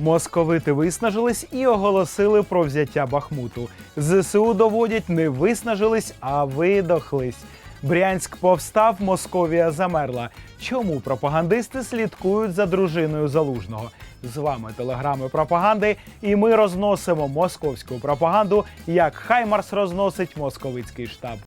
Московити виснажились і оголосили про взяття Бахмуту. ЗСУ доводять, не виснажились, а видохлись. Брянськ повстав, Московія замерла. Чому пропагандисти слідкують за дружиною залужного? З вами телеграми пропаганди, і ми розносимо московську пропаганду, як Хаймарс розносить московицький штаб.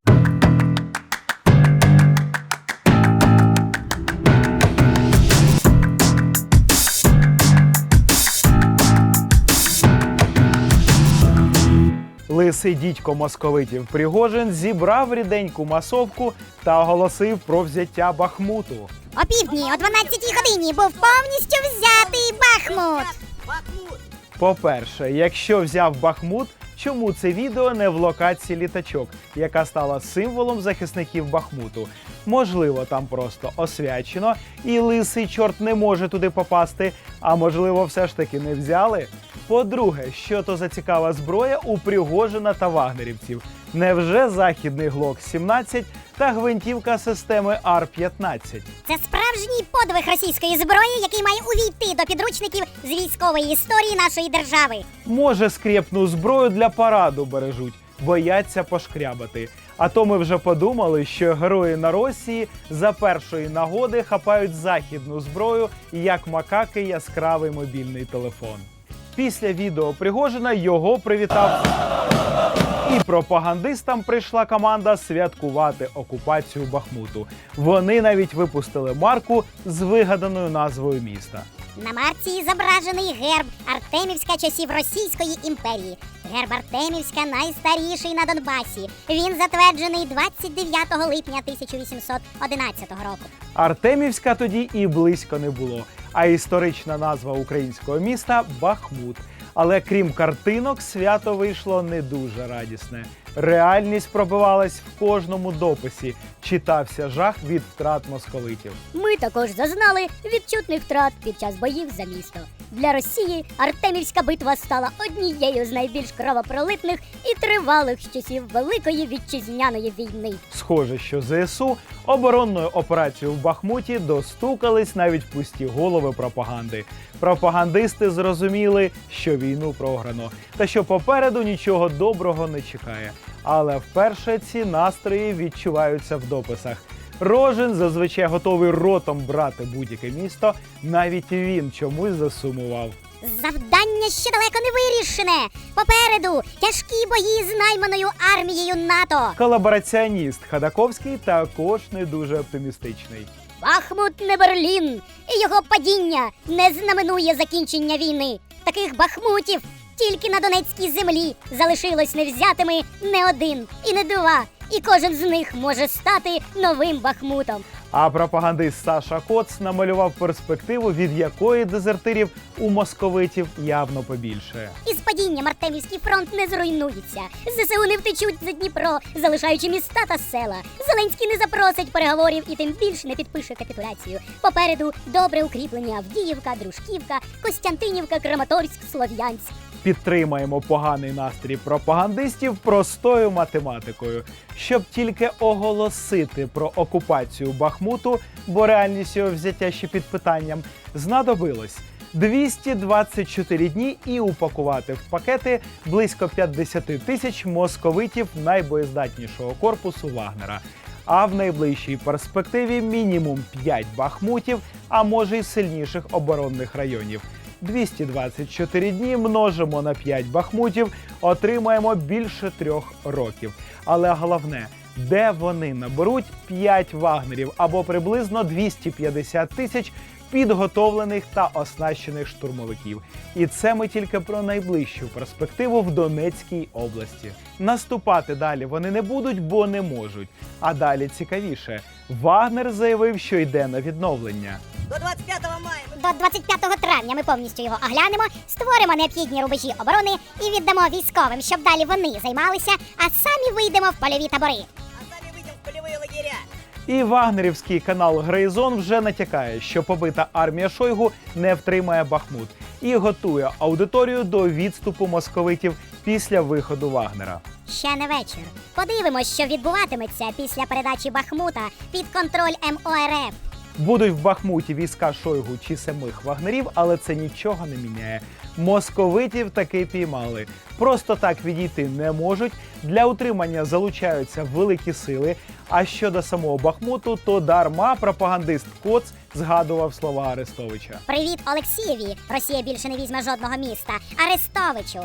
Лисий дідько московитів Пригожин зібрав ріденьку масовку та оголосив про взяття Бахмуту. О півдні, о 12 годині був повністю взятий Бахмут. По-перше, якщо взяв Бахмут, чому це відео не в локації літачок, яка стала символом захисників Бахмуту? Можливо, там просто освячено, і лисий чорт не може туди попасти. А можливо, все ж таки не взяли. По-друге, що то за цікава зброя у Пригожина та вагнерівців? Невже західний глок 17 та гвинтівка системи Ар-15? Це справжній подвиг російської зброї, який має увійти до підручників з військової історії нашої держави. Може, скрєпну зброю для параду бережуть, бояться пошкрябати. А то ми вже подумали, що герої на Росії за першої нагоди хапають західну зброю, як макаки яскравий мобільний телефон. Після відео Пригожина його привітав. І пропагандистам прийшла команда святкувати окупацію Бахмуту. Вони навіть випустили марку з вигаданою назвою міста. На марці зображений герб Артемівська часів Російської імперії. Герб Артемівська найстаріший на Донбасі. Він затверджений 29 липня 1811 року. Артемівська тоді і близько не було. А історична назва українського міста Бахмут. Але крім картинок, свято вийшло не дуже радісне. Реальність пробивалась в кожному дописі. Читався жах від втрат московитів. Ми також зазнали відчутних втрат під час боїв за місто. Для Росії Артемівська битва стала однією з найбільш кровопролитних і тривалих з часів Великої вітчизняної війни. Схоже, що ЗСУ оборонною операцією в Бахмуті достукались навіть пусті голови пропаганди. Пропагандисти зрозуміли, що війну програно, та що попереду нічого доброго не чекає. Але вперше ці настрої відчуваються в дописах. Рожин зазвичай готовий ротом брати будь-яке місто. Навіть він чомусь засумував. Завдання ще далеко не вирішене. Попереду тяжкі бої з найманою армією НАТО. Колабораціоніст Хадаковський також не дуже оптимістичний. Бахмут не Берлін, і його падіння не знаменує закінчення війни. Таких бахмутів тільки на Донецькій землі залишилось невзятими не один і не два. І кожен з них може стати новим бахмутом. А пропагандист Саша Коц намалював перспективу, від якої дезертирів у московитів явно побільшає. Із падінням Артемівський фронт не зруйнується. ЗСУ не втечуть за Дніпро, залишаючи міста та села. Зеленський не запросить переговорів і тим більше не підпише капітуляцію. Попереду добре укріплення Авдіївка, Дружківка, Костянтинівка, Краматорськ, Слов'янськ. Підтримаємо поганий настрій пропагандистів простою математикою, щоб тільки оголосити про окупацію Бахмуту, бо реальність його взяття ще під питанням, знадобилось 224 дні і упакувати в пакети близько 50 тисяч московитів найбоєздатнішого корпусу Вагнера. А в найближчій перспективі мінімум 5 бахмутів, а може й сильніших оборонних районів. 224 дні множимо на 5 бахмутів, отримаємо більше трьох років. Але головне, де вони наберуть 5 вагнерів або приблизно 250 тисяч підготовлених та оснащених штурмовиків. І це ми тільки про найближчу перспективу в Донецькій області. Наступати далі вони не будуть, бо не можуть. А далі цікавіше. Вагнер заявив, що йде на відновлення. До 25 мая До 25 травня ми повністю його оглянемо, створимо необхідні рубежі оборони і віддамо військовим, щоб далі вони займалися, а самі вийдемо в польові табори. а сами выйдем в полевые лагеря. І вагнерівський канал Грейзон вже натякає, що побита армія Шойгу не втримає Бахмут і готує аудиторію до відступу московитів після виходу Вагнера. Ще не вечір. Подивимось, що відбуватиметься після передачі Бахмута під контроль МОРФ. Будуть в Бахмуті війська Шойгу чи самих вагнерів, але це нічого не міняє. Московитів таки піймали. Просто так відійти не можуть. Для утримання залучаються великі сили. А щодо самого Бахмуту, то дарма пропагандист Коц згадував слова Арестовича. Привіт Олексієві! Росія більше не візьме жодного міста. Арестовичу!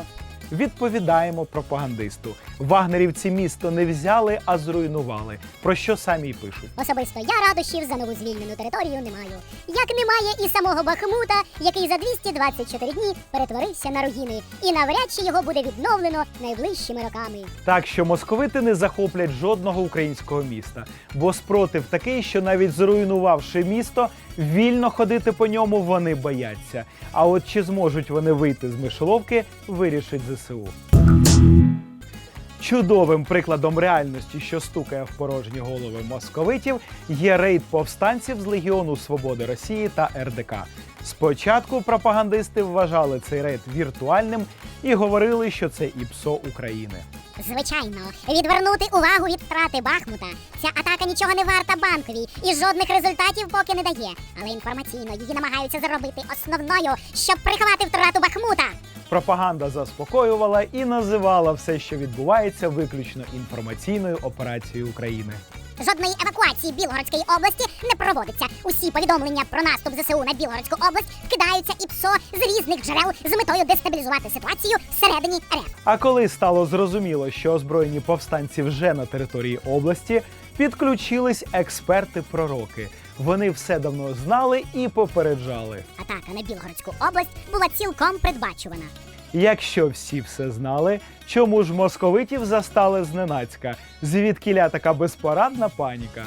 Відповідаємо пропагандисту. Вагнерівці місто не взяли, а зруйнували. Про що самі й пишуть. Особисто я радощів за нову звільнену територію не маю. Як немає і самого Бахмута, який за 224 дні перетворився на руїни, і навряд чи його буде відновлено найближчими роками. Так що московити не захоплять жодного українського міста, бо спротив такий, що навіть зруйнувавши місто, вільно ходити по ньому вони бояться. А от чи зможуть вони вийти з мишоловки, вирішить ЗСУ. Чудовим прикладом реальності, що стукає в порожні голови московитів, є рейд повстанців з Легіону Свободи Росії та РДК. Спочатку пропагандисти вважали цей рейд віртуальним і говорили, що це ІПСО України. Звичайно, відвернути увагу від втрати Бахмута. Ця атака нічого не варта банковій і жодних результатів поки не дає. Але інформаційно її намагаються зробити основною, щоб приховати втрату Бахмута. Пропаганда заспокоювала і називала все, що відбувається, виключно інформаційною операцією України. Жодної евакуації Білгородської області не проводиться. Усі повідомлення про наступ ЗСУ на Білгородську область вкидаються і ПСО з різних джерел з метою дестабілізувати ситуацію всередині РФ. А коли стало зрозуміло, що озброєні повстанці вже на території області, підключились експерти-пророки. Вони все давно знали і попереджали. Атака на Білгородську область була цілком передбачувана. Якщо всі все знали, чому ж московитів застали зненацька? Звідкіля така безпорадна паніка?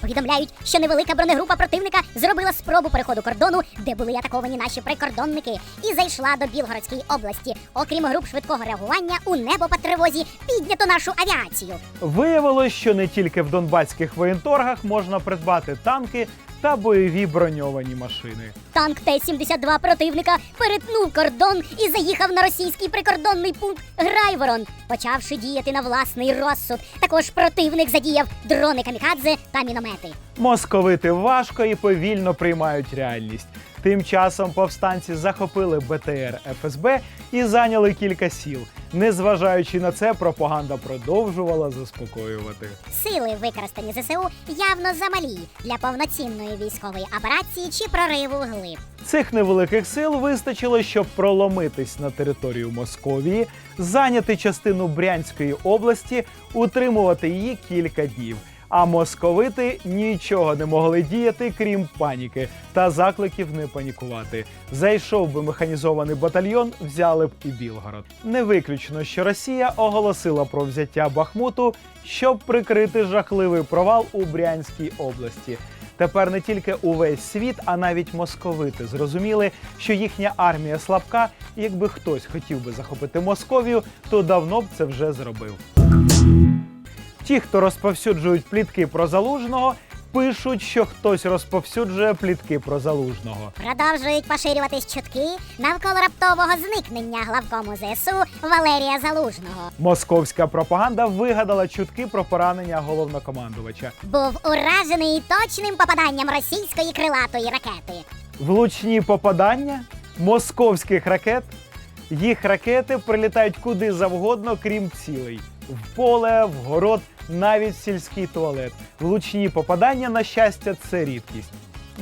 Повідомляють, що невелика бронегрупа противника зробила спробу переходу кордону, де були атаковані наші прикордонники, і зайшла до Білгородської області. Окрім груп швидкого реагування, у небо по тривозі піднято нашу авіацію. Виявилось, що не тільки в донбаських воєнторгах можна придбати танки та бойові броньовані машини. Танк Т-72 противника перетнув кордон і заїхав на російський прикордонний пункт Грайворон, почавши діяти на власний розсуд. Також противник задіяв дрони камікадзе та міномети. Московити важко і повільно приймають реальність. Тим часом повстанці захопили БТР ФСБ і зайняли кілька сіл. Незважаючи на це, пропаганда продовжувала заспокоювати. Сили, використані ЗСУ, явно замалі для повноцінної військової операції чи прориву вглиб. Цих невеликих сил вистачило, щоб проломитись на територію Московії, зайняти частину Брянської області, утримувати її кілька днів. А московити нічого не могли діяти, крім паніки та закликів не панікувати. Зайшов би механізований батальйон, взяли б і Білгород. Не виключно, що Росія оголосила про взяття Бахмуту, щоб прикрити жахливий провал у Брянській області. Тепер не тільки увесь світ, а навіть московити зрозуміли, що їхня армія слабка, якби хтось хотів би захопити Московію, то давно б це вже зробив. Ті, хто розповсюджують плітки про залужного, пишуть, що хтось розповсюджує плітки про залужного. Продовжують поширюватись чутки навколо раптового зникнення главкому ЗСУ Валерія Залужного. Московська пропаганда вигадала чутки про поранення головнокомандувача. Був уражений точним попаданням російської крилатої ракети. Влучні попадання московських ракет. Їх ракети прилітають куди завгодно, крім цілей. В поле, в город, навіть в сільський туалет. Влучні попадання, на щастя, це рідкість.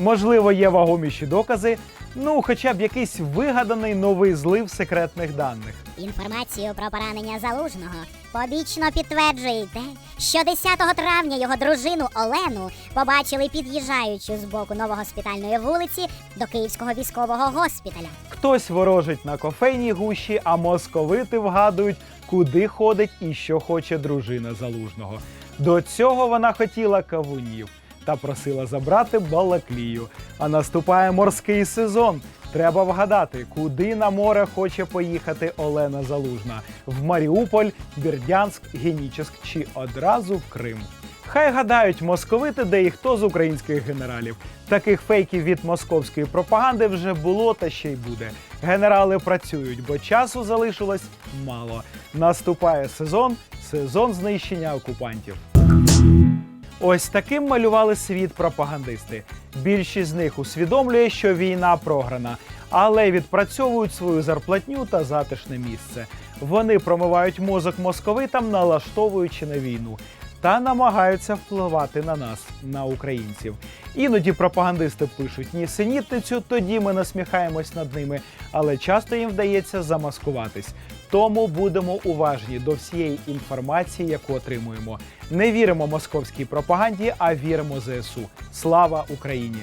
Можливо, є вагоміші докази, ну хоча б якийсь вигаданий новий злив секретних даних. Інформацію про поранення залужного побічно підтверджує те, що 10 травня його дружину Олену побачили під'їжджаючи з боку новогоспітальної вулиці до Київського військового госпіталя. Хтось ворожить на кофейній гущі, а московити вгадують, куди ходить і що хоче дружина залужного. До цього вона хотіла кавунів та просила забрати балаклію. А наступає морський сезон. Треба вгадати, куди на море хоче поїхати Олена Залужна: в Маріуполь, Бердянськ, Генічеськ чи одразу в Крим. Хай гадають московити, де і хто з українських генералів. Таких фейків від московської пропаганди вже було та ще й буде. Генерали працюють, бо часу залишилось мало. Наступає сезон, сезон знищення окупантів. Ось таким малювали світ пропагандисти. Більшість з них усвідомлює, що війна програна, але відпрацьовують свою зарплатню та затишне місце. Вони промивають мозок московитам, налаштовуючи на війну, та намагаються впливати на нас, на українців. Іноді пропагандисти пишуть нісенітницю, тоді ми насміхаємось над ними, але часто їм вдається замаскуватись. Тому будемо уважні до всієї інформації, яку отримуємо. Не віримо московській пропаганді, а віримо ЗСУ. Слава Україні!